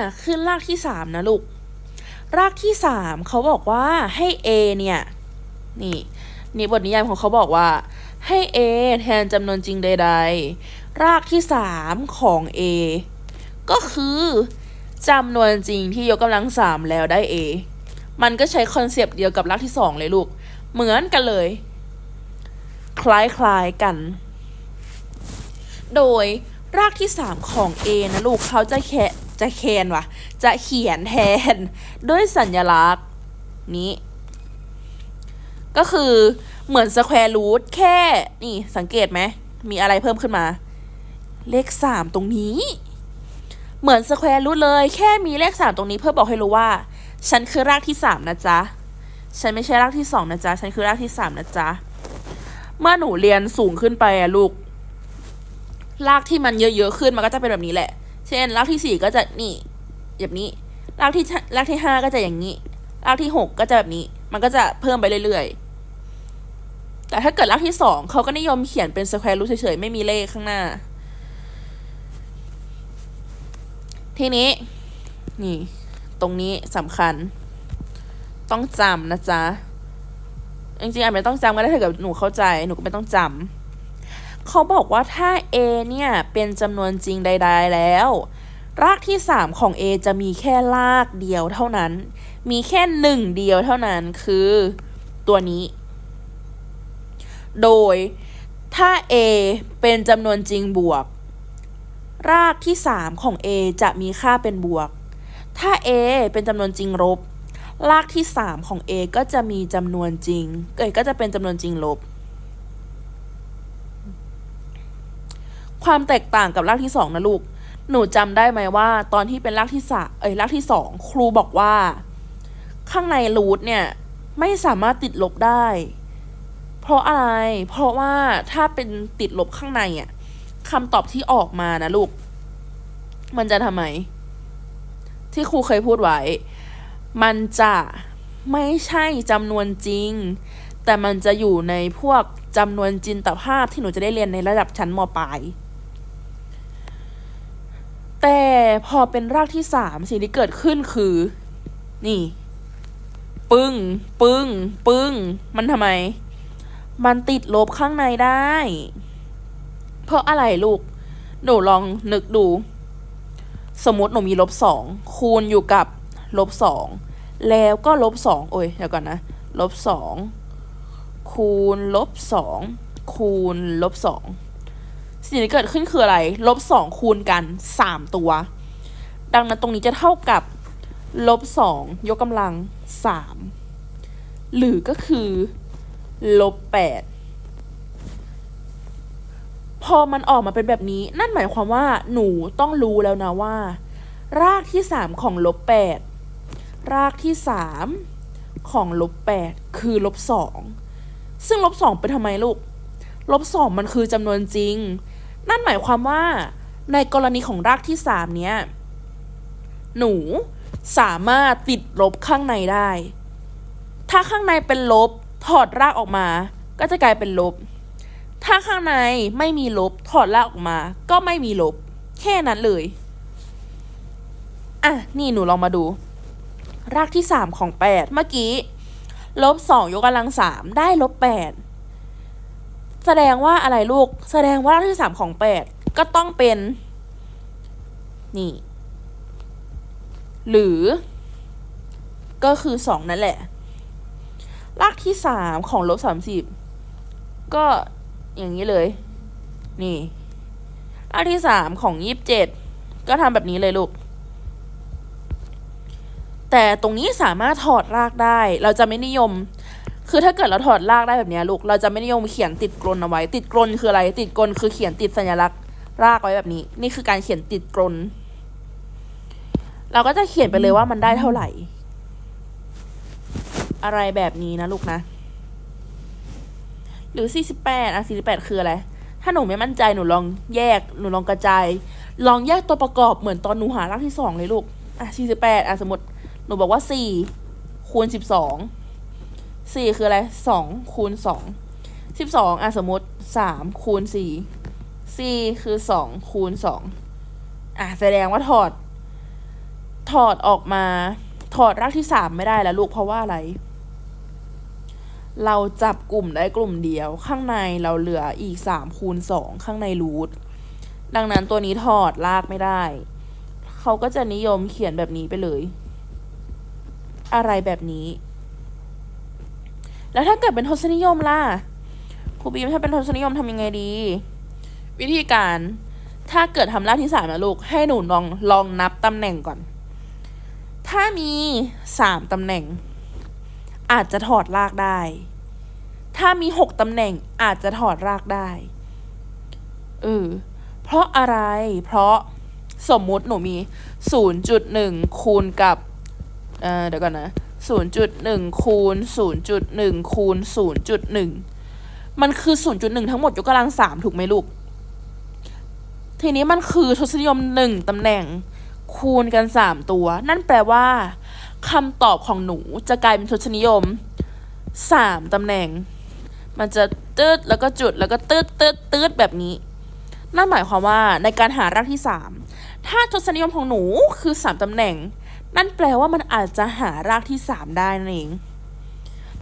อะขึ้นรากที่สามนะลูก รากที่สามเขาบอกว่าให้ a เนี่ย นี่ นี่บทนิยามของเขาบอกว่า ให้ a แทนจำนวนจริงใด ๆ รากที่สามของ a ก็คือจำนวนจริงที่ยกกำลังสามแล้วได้ a มันก็ใช้คอนเซปต์เดียวกับรากที่สองเลยลูก เหมือนกันเลย คล้ายๆกัน โดยรากที่ 3 ของ A นะลูกเขาจะแค จะแคนวะจะเขียนแทนด้วยสัญลักษณ์นี้ ก็คือเหมือนสแควร์รูทแค่นี่สังเกตไหม มีอะไรเพิ่มขึ้นมา เลข3ตรงนี้ เหมือนสแควร์รูทเลย แค่มีเลข3ตรงนี้เพื่อบอกให้รู้ว่า ฉันคือรากที่3นะจ๊ะ ฉันไม่ใช่รากที่2นะจ๊ะ ฉันคือรากที่3นะจ๊ะ เมื่อหนูเรียนสูงขึ้นไปอะลูก รากที่มันเยอะๆขึ้นมันก็จะเป็นแบบนี้แหละ เช่นรากที่สี่ก็จะนี่แบบนี้รากที่รากที่ห้าก็จะอย่างนี้รากที่หกก็จะแบบนี้ มันก็จะเพิ่มไปเรื่อยๆ แต่ถ้าเกิดรากที่สองเขาก็นิยมเขียนเป็นสแควร์รูทเฉยๆ ไม่มีเลขข้างหน้า ทีนี้ นี่ ตรงนี้สำคัญ ต้องจำนะจ๊ะ จริงๆอาจไม่ต้องจำก็ได้ถ้าเกิดหนูเข้าใจ หนูก็ไม่ต้องจำเขาบอกว่าถ้า a เนี่ย เป็นจำนวนจริงใด ๆ แล้ว รากที่ 3 ของ a จะมีแค่รากเดียวเท่านั้น มีแค่หนึ่งเดียวเท่านั้นคือตัวนี้ โดยถ้า a เป็นจำนวนจริงบวก รากที่ 3 ของ a จะมีค่าเป็นบวก ถ้า a เป็นจำนวนจริงลบ รากที่ 3 ของ a ก็จะมีจำนวนจริงเอ้ยก็จะเป็นจำนวนจริงลบ ความแตกต่างกับรากที่ 2 นะลูก หนูจำได้ไหมว่า ตอนที่เป็นรากที่สาเอ้ยรากที่2ครูบอกว่า ข้างในรูทเนี่ย ไม่สามารถติดลบได้ เพราะอะไร เพราะว่าถ้าเป็นติดลบข้างในอะคำตอบที่ออกมานะลูก มันจะทำไม ที่ครูเคยพูดไว้ มันจะไม่ใช่จำนวนจริง แต่มันจะอยู่ในพวกจำนวนจินตภาพที่หนูจะได้เรียนในระดับชั้นมปลาย แต่พอเป็นรากที่สามสิ่งที่เกิดขึ้นคือ นี่ ปึ้ง ปึ้ง ปึ้ง มันทำไม มันติดลบข้างในได้ เพราะอะไรลูก หนูลองนึกดู สมมติหนูมีลบสองคูณอยู่กับลบสองแล้วก็ลบสองโอ้ยเดี๋ยวก่อนนะลบสองคูณลบสองคูณลบสอง สิ่งที่เกิดขึ้นคืออะไร ลบสองคูณกันสามตัว ดังนั้นตรงนี้จะเท่ากับลบสองยกกำลังสามหรือก็คือลบแปดพอมันออกมาเป็นแบบนี้ นั่นหมายความว่าหนูต้องรู้แล้วนะว่า รากที่สามของลบแปดรากที่สามของลบแปดคือลบสองซึ่งลบสองเป็นทำไมลูกลบสองมันคือจำนวนจริง นั่นหมายความว่าในกรณีของรากที่สามเนี้ย หนูสามารถติดลบข้างในได้ ถ้าข้างในเป็นลบ ถอดรากออกมา ก็จะกลายเป็นลบ ถ้าข้างในไม่มีลบ ถอดรากออกมา ก็ไม่มีลบ แค่นั้นเลย อะ นี่หนูลองมาดู รากที่สามของแปดเมื่อกี้ ลบสองยกกำลังสามได้ลบแปด แสดงว่าอะไรลูก แสดงว่ารากที่สามของแปดก็ต้องเป็น นี่ หรือ ก็คือสองนั่นแหละ รากที่สามของลบสามสิบก็อย่างนี้เลย นี่ รากที่สามของยี่สิบเจ็ดก็ทำแบบนี้เลยลูก แต่ตรงนี้สามารถถอดรากได้ เราจะไม่นิยม คือถ้าเกิดเราถอดรากได้แบบนี้ลูก เราจะไม่นิยมเขียนติดกลนเอาไว้ ติดกลนคืออะไร ติดกลนคือเขียนติดสัญลักษณ์รากไว้แบบนี้ นี่คือการเขียนติดกลน เราก็จะเขียนไปเลยว่ามันได้เท่าไหร่ อะไรแบบนี้นะลูกนะ หรือ 48 อะ 48 คืออะไร ถ้าหนูไม่มั่นใจหนูลองแยก หนูลองกระจาย ลองแยกตัวประกอบเหมือนตอนหนูหารากที่สองเลยลูก อะ 48 อะสมมติ หนูบอกว่า 4 คูณ 12 4คืออะไร2คูณ2 12อะสมมติ3คูณ4 4คือ2คูณ2อะแสดงว่าถอด ถอดออกมาถอดรากที่สามไม่ได้แล้วลูกเพราะว่าอะไร เราจับกลุ่มได้กลุ่มเดียว ข้างในเราเหลืออีกสามคูณสองข้างในรูทดังนั้นตัวนี้ถอดลากไม่ได้ เขาก็จะนิยมเขียนแบบนี้ไปเลย อะไรแบบนี้ แล้วถ้าเกิดเป็นทศนิยมล่ะครูบีมถ้าเป็นทศนิยมทำยังไงดี วิธีการถ้าเกิดทำราที่สามนะลูก ให้หนูลองลองนับตำแหน่งก่อน ถ้ามีสามตำแหน่ง อาจจะถอดรากได้ ถ้ามีหกตำแหน่งอาจจะถอดรากได้เออเพราะอะไร เพราะสมมุติหนูมี 0.1 คูณกับ เออเดี๋ยวก่อนนะ 0.1 คูณ 0.1 คูณ 0.1 มันคือ 0.1 ทั้งหมดยกกำลัง3ถูกไหมลูก ทีนี้มันคือทศนิยม1ตำแหน่งคูณกัน3ตัว นั่นแปลว่าคำตอบของหนูจะกลายเป็นทศนิยม3ตำแหน่ง มันจะตืดแล้วก็จุดแล้วก็ตืดตืดตืดแบบนี้ นั่นหมายความว่าในการหารากที่3ถ้าทศนิยมของหนูคือ3ตำแหน่ง นั่นแปลว่ามันอาจจะหารากที่ 3 ได้นั่นเอง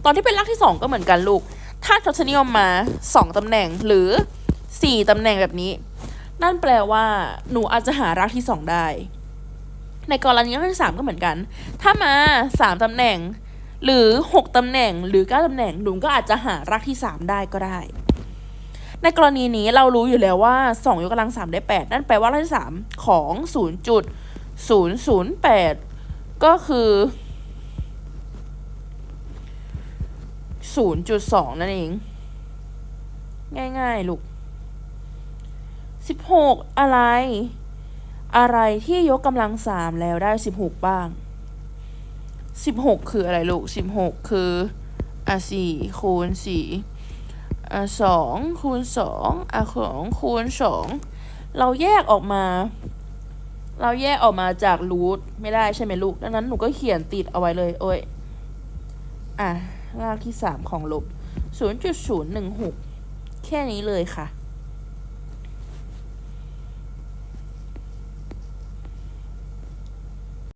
ตอนที่เป็นรากที่ 2 ก็เหมือนกันลูก ถ้าทศนิยมมา 2ตำแหน่งหรือ 4ตำแหน่งแบบนี้ นั่นแปลว่าหนูอาจจะหารากที่ 2 ได้ ในกรณีรากที่ 3 ก็เหมือนกัน ถ้ามา 3ตำแหน่ง หรือ 6ตำแหน่งหรือ 9ตำแหน่งหนูก็อาจจะหารากที่ 3 ได้ก็ได้ ในกรณีนี้เรารู้อยู่แล้วว่า 2 ยกกำลัง3ได้ 8 นั่นแปลว่ารากที่ 3 ของ 0.008 ก็คือ 0.2 นั่นเอง ง่าย ๆ ลูก 16 อะไร อะไรที่ยกกำลัง3แล้วได้ 16 บ้าง 16 คืออะไรลูก 16 คืออะ4คูณ4อะ2คูณ2อะ2คูณ2เราแยกออกมา เราแยกออกมาจากรูทไม่ได้ใช่ไหมลูก ดังนั้นหนูก็เขียนติดเอาไว้เลย โอ้ย อะรากที่ 3 ของลบ 0.016 แค่นี้เลยค่ะ